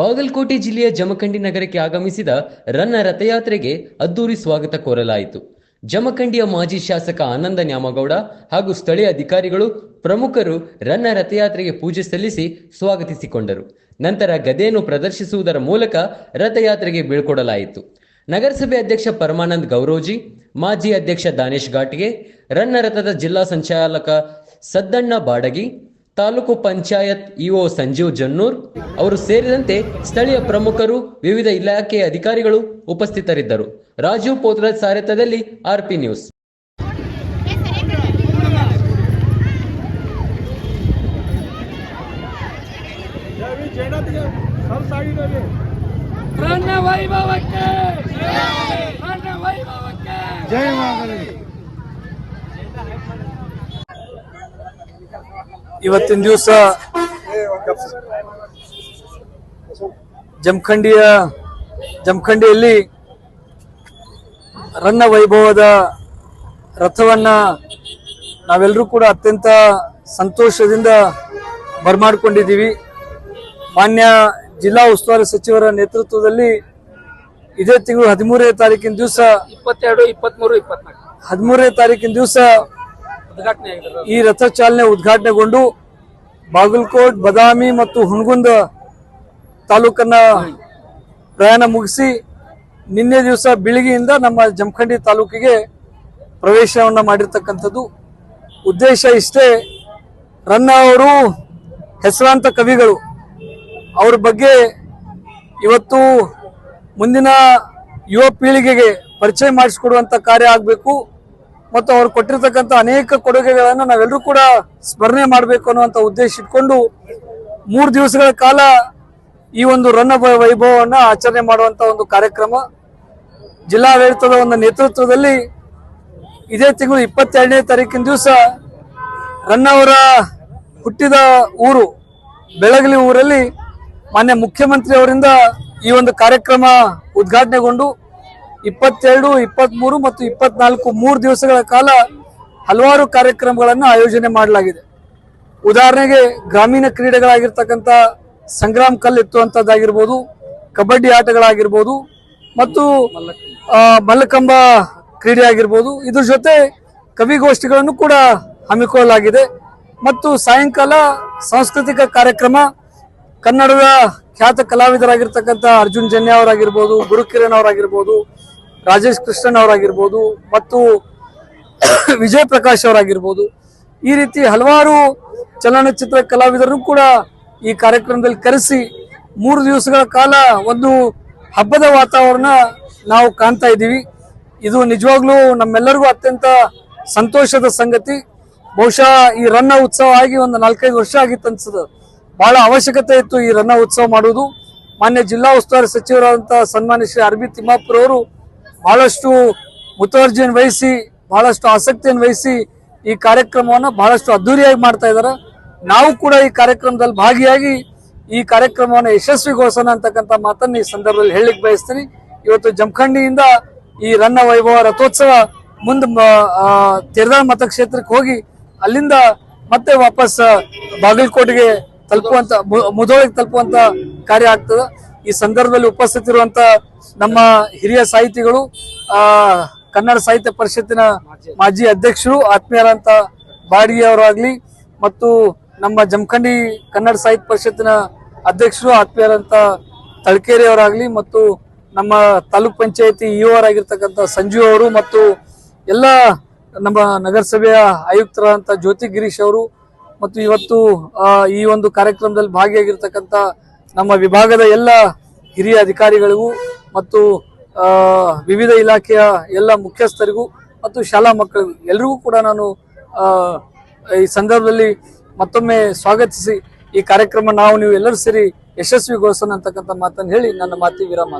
ಬಾಗಲಕೋಟೆ ಜಿಲ್ಲೆಯ ಜಮಖಂಡಿ ನಗರಕ್ಕೆ ಆಗಮಿಸಿದ ರನ್ನ ರಥಯಾತ್ರೆಗೆ ಅದ್ದೂರಿ ಸ್ವಾಗತ ಕೋರಲಾಯಿತು. ಜಮಖಂಡಿಯ ಮಾಜಿ ಶಾಸಕ ಆನಂದ ನ್ಯಾಮಗೌಡ ಹಾಗೂ ಸ್ಥಳೀಯ ಅಧಿಕಾರಿಗಳು ಪ್ರಮುಖರು ರನ್ನ ರಥಯಾತ್ರೆಗೆ ಪೂಜೆ ಸಲ್ಲಿಸಿ ಸ್ವಾಗತಿಸಿಕೊಂಡರು. ನಂತರ ಗದೆಯನ್ನು ಪ್ರದರ್ಶಿಸುವುದರ ಮೂಲಕ ರಥಯಾತ್ರೆಗೆ ಬೀಳ್ಕೊಡಲಾಯಿತು. ನಗರಸಭೆ ಅಧ್ಯಕ್ಷ ಪರಮಾನಂದ್ ಗೌರೋಜಿ, ಮಾಜಿ ಅಧ್ಯಕ್ಷ ದಾನೇಶ್ ಘಾಟ್ಗೆ ರನ್ನ ರಥದ ಜಿಲ್ಲಾ ಸಂಚಾಲಕ ಸದ್ದಣ್ಣ ಬಾಡಗಿ ತಾಲೂಕು ಪಂಚಾಯತ್ ಇಒ ಸಂಜೀವ್ ಜನ್ನೂರ್ ಅವರು ಸೇರಿದಂತೆ ಸ್ಥಳೀಯ ಪ್ರಮುಖರು ವಿವಿಧ ಇಲಾಖೆಯ ಅಧಿಕಾರಿಗಳು ಉಪಸ್ಥಿತರಿದ್ದರು. ರಾಜೀವ್ ಪೋತ್ರಾಜ್ ಸಾರಥ್ಯದಲ್ಲಿ ಆರ್ಪಿ ನ್ಯೂಸ್. ರನ್ನ ಇವತ್ತಿನ ದಿವಸ ಜಮಖಂಡಿಯ ಜಮಖಂಡಿಯಲ್ಲಿ ರನ್ನ ವೈಭವದ ರಥವನ್ನ ನಾವೆಲ್ಲರೂ ಕೂಡ ಅತ್ಯಂತ ಸಂತೋಷದಿಂದ ಬರಮಾಡ್ಕೊಂಡಿದ್ದೀವಿ. ಮಾನ್ಯ ಜಿಲ್ಲಾ ಉಸ್ತುವಾರಿ ಸಚಿವರ ನೇತೃತ್ವದಲ್ಲಿ ಇದೇ ತಿಂಗಳು ಹದಿಮೂರನೇ ತಾರೀಕಿನ ದಿವಸ ಇಪ್ಪತ್ತೆರಡು ಇಪ್ಪತ್ಮೂರು ಇಪ್ಪತ್ನಾಲ್ಕು. ಹದಿಮೂರನೇ ತಾರೀಕಿನ ದಿವಸ ಈ ರಥ ಚಾಲನೆ ಉದ್ಘಾಟನೆಗೊಂಡು ಬಾಗಲಕೋಟ್, ಬದಾಮಿ ಮತ್ತು ಹುಣಗುಂದ ತಾಲೂಕನ್ನ ಪ್ರಯಾಣ ಮುಗಿಸಿ ನಿನ್ನೆ ದಿವಸ ಬೆಳಿಗ್ಗೆಯಿಂದ ನಮ್ಮ ಜಮಖಂಡಿ ತಾಲೂಕಿಗೆ ಪ್ರವೇಶವನ್ನ ಮಾಡಿರ್ತಕ್ಕಂಥದ್ದು. ಉದ್ದೇಶ ಇಷ್ಟೇ, ರನ್ನ ಅವರು ಹೆಸರಾಂತ ಕವಿಗಳು. ಅವ್ರ ಬಗ್ಗೆ ಇವತ್ತು ಮುಂದಿನ ಯುವ ಪೀಳಿಗೆಗೆ ಪರಿಚಯ ಮಾಡಿಸ್ಕೊಡುವಂತ ಕಾರ್ಯ ಆಗಬೇಕು. ಮತ್ತು ಅವ್ರು ಕೊಟ್ಟಿರ್ತಕ್ಕಂಥ ಅನೇಕ ಕೊಡುಗೆಗಳನ್ನು ನಾವೆಲ್ಲರೂ ಕೂಡ ಸ್ಮರಣೆ ಮಾಡಬೇಕು ಅನ್ನುವಂಥ ಉದ್ದೇಶ ಇಟ್ಕೊಂಡು ಮೂರು ದಿವಸಗಳ ಕಾಲ ಈ ಒಂದು ರನ್ನ ವೈಭವವನ್ನು ಆಚರಣೆ ಮಾಡುವಂಥ ಒಂದು ಕಾರ್ಯಕ್ರಮ ಜಿಲ್ಲಾಡಳಿತದ ಒಂದು ನೇತೃತ್ವದಲ್ಲಿ ಇದೇ ತಿಂಗಳು ಇಪ್ಪತ್ತೆರಡನೇ ತಾರೀಕಿನ ದಿವಸ ರನ್ನವರ ಹುಟ್ಟಿದ ಊರು ಬೆಳಗಲಿ ಊರಲ್ಲಿ ಮಾನ್ಯ ಮುಖ್ಯಮಂತ್ರಿ ಅವರಿಂದ ಈ ಒಂದು ಕಾರ್ಯಕ್ರಮ ಉದ್ಘಾಟನೆಗೊಂಡು ಇಪ್ಪತ್ತೆರಡು, ಇಪ್ಪತ್ಮೂರು ಮತ್ತು ಇಪ್ಪತ್ನಾಲ್ಕು ಮೂರು ದಿವಸಗಳ ಕಾಲ ಹಲವಾರು ಕಾರ್ಯಕ್ರಮಗಳನ್ನು ಆಯೋಜನೆ ಮಾಡಲಾಗಿದೆ. ಉದಾಹರಣೆಗೆ ಗ್ರಾಮೀಣ ಕ್ರೀಡೆಗಳಾಗಿರ್ತಕ್ಕಂಥ ಸಂಗ್ರಾಮ್ ಕಲ್ ಎತ್ತುವಂಥದ್ದಾಗಿರ್ಬೋದು, ಕಬಡ್ಡಿ ಆಟಗಳಾಗಿರ್ಬೋದು ಮತ್ತು ಮಲ್ಲಕಂಬ ಕ್ರೀಡೆ ಆಗಿರ್ಬೋದು. ಇದ್ರ ಜೊತೆ ಕವಿಗೋಷ್ಠಿಗಳನ್ನು ಕೂಡ ಹಮ್ಮಿಕೊಳ್ಳಲಾಗಿದೆ. ಮತ್ತು ಸಾಯಂಕಾಲ ಸಾಂಸ್ಕೃತಿಕ ಕಾರ್ಯಕ್ರಮ, ಕನ್ನಡದ ಖ್ಯಾತ ಕಲಾವಿದರಾಗಿರ್ತಕ್ಕಂಥ ಅರ್ಜುನ್ ಜನ್ಯ ಅವರಾಗಿರ್ಬೋದು, ಗುರುಕಿರಣ್ ಅವರಾಗಿರ್ಬೋದು ರಾಜೇಶ್ ಕೃಷ್ಣನ್ ಅವರಾಗಿರ್ಬೋದು ಮತ್ತು ವಿಜಯ್ ಪ್ರಕಾಶ್ ಅವರಾಗಿರ್ಬೋದು. ಈ ರೀತಿ ಹಲವಾರು ಚಲನಚಿತ್ರ ಕಲಾವಿದರು ಕೂಡ ಈ ಕಾರ್ಯಕ್ರಮದಲ್ಲಿ ಕರೆಸಿ ಮೂರು ದಿವಸಗಳ ಕಾಲ ಒಂದು ಹಬ್ಬದ ವಾತಾವರಣ ನಾವು ಕಾಣ್ತಾ ಇದ್ದೀವಿ. ಇದು ನಿಜವಾಗ್ಲೂ ನಮ್ಮೆಲ್ಲರಿಗೂ ಅತ್ಯಂತ ಸಂತೋಷದ ಸಂಗತಿ. ಬಹುಶಃ ಈ ರನ್ನ ಉತ್ಸವ ಆಗಿ ಒಂದು ನಾಲ್ಕೈದು ವರ್ಷ ಆಗಿತ್ತು ಅನ್ಸದ ಬಹಳ ಅವಶ್ಯಕತೆ ಇತ್ತು ಈ ರನ್ನ ಉತ್ಸವ ಮಾಡುವುದು. ಮಾನ್ಯ ಜಿಲ್ಲಾ ಉಸ್ತುವಾರಿ ಸಚಿವರಾದಂತಹ ಸನ್ಮಾನ್ಯ ಶ್ರೀ ಅರ್ಬಿ ತಿಮ್ಮಾಪುರ ಅವರು ಬಹಳಷ್ಟು ಮುತುವರ್ಜಿಯನ್ನು ವಹಿಸಿ, ಬಹಳಷ್ಟು ಆಸಕ್ತಿಯನ್ನು ವಹಿಸಿ ಈ ಕಾರ್ಯಕ್ರಮವನ್ನು ಬಹಳಷ್ಟು ಅದ್ದೂರಿಯಾಗಿ ಮಾಡ್ತಾ ಇದ್ದಾರೆ. ನಾವು ಕೂಡ ಈ ಕಾರ್ಯಕ್ರಮದಲ್ಲಿ ಭಾಗಿಯಾಗಿ ಈ ಕಾರ್ಯಕ್ರಮವನ್ನು ಯಶಸ್ವಿಗೊಳಿಸೋಣ ಅಂತಕ್ಕಂಥ ಮಾತನ್ನು ಈ ಸಂದರ್ಭದಲ್ಲಿ ಹೇಳಲಿಕ್ಕೆ ಬಯಸ್ತೀನಿ. ಇವತ್ತು ಜಮಖಂಡಿಯಿಂದ ಈ ರನ್ನ ವೈಭವ ರಥೋತ್ಸವ ಮುಂದೆ ತಿರ್ದಾಳ್ ಮತಕ್ಷೇತ್ರಕ್ಕೆ ಹೋಗಿ ಅಲ್ಲಿಂದ ಮತ್ತೆ ವಾಪಸ್ ಬಾಗಲಕೋಟೆಗೆ ತಲುಪುವಂತ ಮುದೋಳಿಗೆ ತಲುಪುವಂತ ಕಾರ್ಯ ಆಗ್ತದೆ. ಈ ಸಂದರ್ಭದಲ್ಲಿ ಉಪಸ್ಥಿತಿರುವಂತ ನಮ್ಮ ಹಿರಿಯ ಸಾಹಿತಿಗಳು, ಆ, ಕನ್ನಡ ಸಾಹಿತ್ಯ ಪರಿಷತ್ತಿನ ಮಾಜಿ ಅಧ್ಯಕ್ಷರು ಆತ್ಮೀಯರಂತ ಬಾಡಿಗೆ ಅವರಾಗ್ಲಿ ಮತ್ತು ನಮ್ಮ ಜಮಖಂಡಿ ಕನ್ನಡ ಸಾಹಿತ್ಯ ಪರಿಷತ್ತಿನ ಅಧ್ಯಕ್ಷರು ಆತ್ಮೀಯರಂತ ತಳಕೇರಿ ಅವರಾಗ್ಲಿ ಮತ್ತು ನಮ್ಮ ತಾಲೂಕ್ ಪಂಚಾಯತಿ ಆಗಿರ್ತಕ್ಕಂಥ ಸಂಜೀವ್ ಅವರು ಮತ್ತು ಎಲ್ಲ ನಮ್ಮ ನಗರಸಭೆಯ ಆಯುಕ್ತರಾದಂಥ ಜ್ಯೋತಿ ಗಿರೀಶ್ ಅವರು ಮತ್ತು ಇವತ್ತು ಈ ಒಂದು ಕಾರ್ಯಕ್ರಮದಲ್ಲಿ ಭಾಗಿಯಾಗಿರ್ತಕ್ಕಂಥ ನಮ್ಮ ವಿಭಾಗದ ಎಲ್ಲ ಹಿರಿಯ ಅಧಿಕಾರಿಗಳಿಗೂ ಮತ್ತು ವಿವಿಧ ಇಲಾಖೆಯ ಎಲ್ಲ ಮುಖ್ಯಸ್ಥರಿಗೂ ಮತ್ತು ಶಾಲಾ ಮಕ್ಕಳಿಗೂ ಎಲ್ರಿಗೂ ಕೂಡ ನಾನು ಈ ಸಂದರ್ಭದಲ್ಲಿ ಮತ್ತೊಮ್ಮೆ ಸ್ವಾಗತಿಸಿ ಈ ಕಾರ್ಯಕ್ರಮ ನಾವು ನೀವು ಎಲ್ಲರೂ ಸೇರಿ ಯಶಸ್ವಿಗೊಳಿಸೋಣ ಅಂತಕ್ಕಂಥ ಮಾತನ್ನು ಹೇಳಿ ನನ್ನ ಮಾತಿ ವಿರಾಮ.